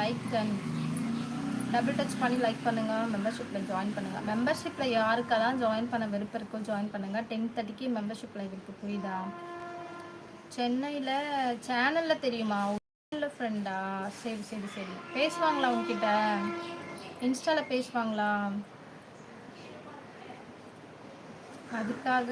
Like and double touch பண்ணி like பண்ணுங்கள் மெம்பர்ஷிப்பில் ஜாயின் பண்ணுங்கள் மெம்பர்ஷிப்பில் யாருக்கெல்லாம் ஜாயின் பண்ண விருப்பம் இருக்கோ ஜாயின் பண்ணுங்கள் டென் தேர்ட்டிக்கு மெம்பர்ஷிப்பில் இருக்கு புரியுதா? சென்னையில் சேனலில் தெரியுமா? உள்ள ஃப்ரெண்டா சரி சரி சரி. பேசுவாங்களா உங்ககிட்ட? இன்ஸ்டாவில் பேசுவாங்களா? அதுக்காக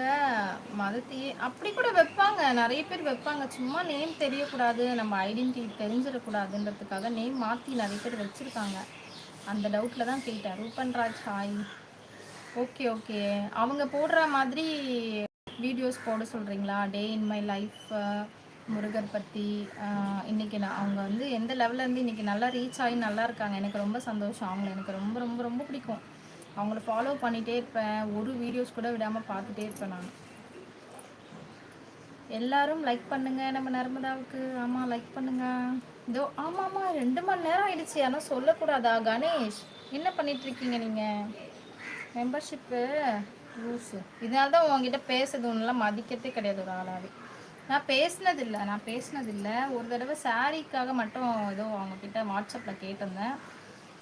மதத்தையே அப்படி கூட வைப்பாங்க. நிறைய பேர் வைப்பாங்க. சும்மா நேம் தெரியக்கூடாது. நம்ம ஐடென்டிட்டி தெரிஞ்சிடக்கூடாதுன்றதுக்காக நேம் மாற்றி நிறைய பேர் வச்சுருக்காங்க. அந்த டவுட்டில் தான் கேட்டேன். ரூபன்ராஜ் ஹாய் ஓகே ஓகே அவங்க போடுற மாதிரி வீடியோஸ் போட சொல்கிறீங்களா day in my life Murugar பற்றி இன்றைக்கி நான் அவங்க வந்து எந்த லெவல்லேருந்து இன்றைக்கி நல்லா ரீச் ஆகி நல்லா இருக்காங்க. எனக்கு ரொம்ப சந்தோஷம். அவங்கள எனக்கு ரொம்ப ரொம்ப ரொம்ப பிடிக்கும். அவங்கள ஃபாலோ பண்ணிகிட்டே இருப்பேன். ஒரு வீடியோஸ் கூட விடாமல் பார்த்துட்டே இருப்பேன் நான். எல்லாரும் லைக் பண்ணுங்க. நம்ம நர்மதாவுக்கு ஆமாம் லைக் பண்ணுங்க. இதோ ஆமாம் ஆமாம் ரெண்டு மணி நேரம் ஆயிடுச்சு. ஆனால் சொல்லக்கூடாதா கணேஷ்? என்ன பண்ணிட்டு இருக்கீங்க நீங்கள் மெம்பர்ஷிப்பு ரூல்ஸு இதனால தான் உங்ககிட்ட பேசுறது ஒன்றுலாம் மதிக்கிறதே கிடையாது ஒரு ஆளாவே. நான் பேசினதில்லை நான் பேசினதில்லை. ஒரு தடவை சாரீக்காக மட்டும் ஏதோ அவங்கக்கிட்ட வாட்ஸ்அப்பில் கேட்டிருந்தேன்.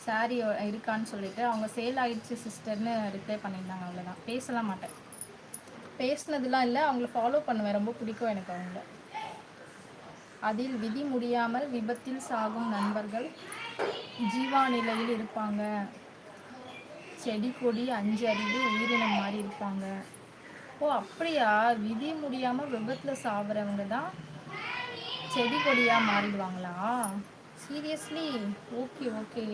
சாரீ இருக்கான்னு சொல்லிட்டு அவங்க சேல் ஆகிடுச்சு சிஸ்டர்னு ரிப்ளை பண்ணியிருந்தாங்க அவ்வளோதான் பேசலாம் மாட்டேன். பேசினதுலாம் இல்லை அவங்கள ஃபாலோ பண்ணுவேன். ரொம்ப பிடிக்கும் எனக்கு அவங்கள. அதில் விதி முடியாமல் விபத்தில் சாகும் நண்பர்கள் ஜீவா நிலையில் இருப்பாங்க. செடி கொடி அஞ்சு அறிவு உயிரினம் மாதிரி இருப்பாங்க. ஓ அப்படியா? விதி முடியாமல் விபத்தில் சாகுறவங்க தான் செடி கொடியாக மாறிடுவாங்களா? சீரியஸ்லி ஓகே ஓகே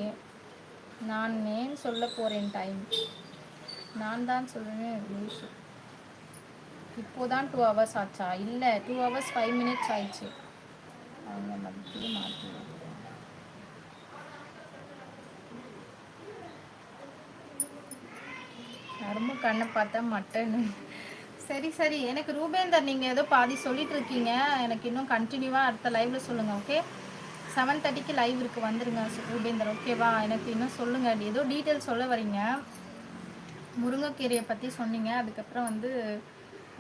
நான் நேம் சொல்ல போகிறேன் டைம் நான் தான் சொல்கிறேன் லூசு இப்போதான் டூ ஹவர்ஸ் ஆச்சா? இல்லை டூ ஹவர்ஸ் ஃபைவ் மினிட்ஸ் ஆயிடுச்சு. அவங்க மதியே மாற்றி ரொம்ப கண்ணை பார்த்தா மட்டன். சரி சரி. எனக்கு ரூபேந்தர் நீங்கள் ஏதோ பாதி சொல்லிட்டு இருக்கீங்க. எனக்கு இன்னும் கண்டினியூவாக அடுத்த லைவ்ல சொல்லுங்கள் ஓகே செவன் தேர்ட்டிக்கு லைவ் இருக்குது வந்துடுங்க ரூபேந்தர் ஓகேவா எனக்கு இன்னும் சொல்லுங்கள் ஏதோ டீட்டெயில் சொல்ல வரீங்க. முருங்கைக்கீரையை பற்றி சொன்னீங்க. அதுக்கப்புறம் வந்து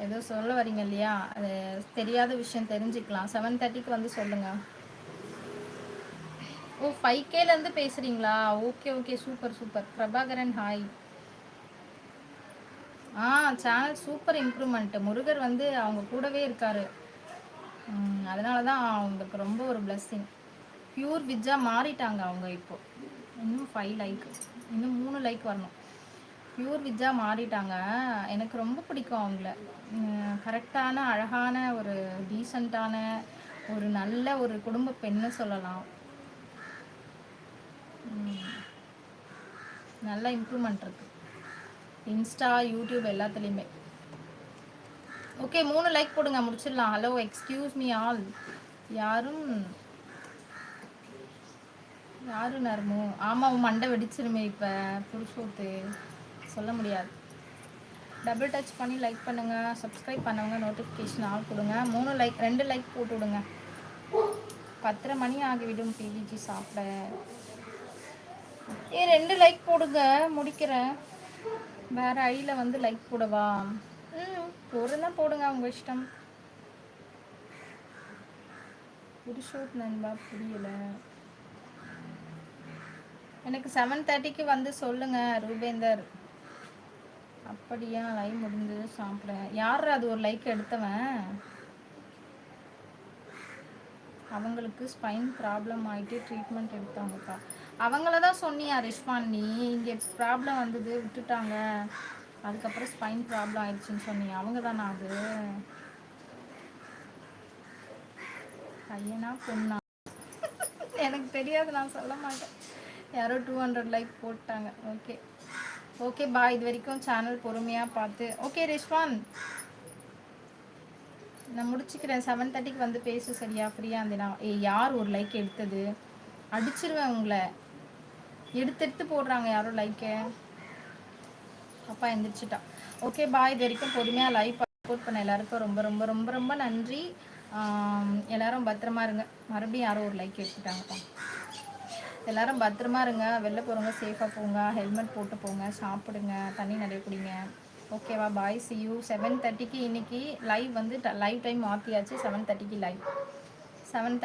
ஏதோ சொல்ல வரீங்க இல்லையா? அது தெரியாத விஷயம் தெரிஞ்சுக்கலாம். செவன் தேர்ட்டிக்கு வந்து சொல்லுங்கள் ஓ ஃபைவ் கேலேருந்து பேசுகிறீங்களா okay okay super super Prabhakaran hi ஆ சேனல் சூப்பர் இம்ப்ரூவ்மெண்ட் முருகர் வந்து அவங்க கூடவே இருக்கார். அதனால தான் அவங்களுக்கு ரொம்ப ஒரு பிளஸ்ஸிங் பியூர் விஜ்ஜாக மாறிட்டாங்க அவங்க இப்போ. இன்னும் ஃபைவ் லைக் இன்னும் மூணு லைக் வரணும். பியூர் விஜ்ஜாக மாறிட்டாங்க. எனக்கு ரொம்ப பிடிக்கும் அவங்கள. கரெக்டான அழகான ஒரு டீசண்டான ஒரு நல்ல ஒரு குடும்ப பெண்ணு சொல்லலாம். நல்ல இம்ப்ரூவ்மெண்ட் இருக்கு. இன்ஸ்டா யூடியூப் எல்லாத்துலேயுமே. ஓகே மூணு லைக் போடுங்க முடிச்சிடலாம். ஹலோ எக்ஸ்கியூஸ் மீ ஆல் யாரும் யாரு நர்மு? ஆமாம் மண்டை வெடிச்சிருமே இப்போ. புருஷோத்து சொல்ல முடியாது. டபுள் டச் பண்ணி லைக் பண்ணுங்கள் சப்ஸ்கிரைப் பண்ணவங்க நோட்டிஃபிகேஷன் ஆள் கொடுங்க. மூணு லைக் ரெண்டு லைக் போட்டு விடுங்க. பத்தரை மணி ஆகிவிடும் பிவிஜி சாப்பிட. ஏ ரெண்டு லைக் போடுங்க. முடிக்கிறேன் வேற ஐயில் வந்து லைக் போடவா? ம் போடுறதா போடுங்க உங்கள் இஷ்டம். புருஷோத் நண்பா புரியலை. எனக்கு செவன் தேர்ட்டிக்கு வந்து சொல்லுங்க ரூபேந்தர். அப்படியா லைவ் முடிஞ்சு சாப்பிட. யார் அது ஒரு லைக் எடுத்தவன்? அவங்களுக்கு ஸ்பைன் ப்ராப்ளம் ஆகிட்டு ட்ரீட்மெண்ட் எடுத்தாங்கப்பா. அவங்கள தான் சொன்னியா ரிஷ்வான் நீ இங்கே ப்ராப்ளம் வந்தது விட்டுட்டாங்க. அதுக்கப்புறம் ஸ்பைன் ப்ராப்ளம் ஆயிடுச்சுன்னு சொன்னி அவங்க தானா அது? பையனா பொண்ணா? எனக்கு தெரியாது நான் சொல்ல மாட்டேன். யாரோ டூ ஹண்ட்ரட் லைக் போட்டாங்க. ஓகே ஓகே பா இது வரைக்கும் சேனல் பொறுமையாக பார்த்து. ஓகே ரிஷ்வான் நான் முடிச்சுக்கிறேன். செவன் தேர்ட்டிக்கு வந்து பேசு சரியா? ஃப்ரீயாக இருந்தேனா ஏ யார் ஒரு லைக் எடுத்தது? அடிச்சிருவேன் உங்களை. எடுத்து எடுத்து போடுறாங்க யாரோ லைக்கை அப்பா எந்திரிச்சிட்டா. ஓகே பா இது வரைக்கும் பொறுமையாக லைவ் சப்போர்ட் பண்ண எல்லாருக்கும் ரொம்ப ரொம்ப ரொம்ப ரொம்ப நன்றி. எல்லாரும் பத்திரமா இருங்க. மறுபடியும் யாரோ ஒரு லைக் எடுத்துட்டாங்கப்பா. எல்லாரும் பத்திரமா இருங்க. வெளில போகிறவங்க சேஃபாக போங்க. ஹெல்மெட் போட்டு போங்க. சாப்பிடுங்க. தண்ணி நிறைய குடிங்க. ஓகேவா பாய் சி யூ செவன் தேர்ட்டிக்கு இன்னைக்கு லைவ் வந்து லைவ் டைம் மாற்றியாச்சு செவன் தேர்ட்டிக்கு லைவ் செவன்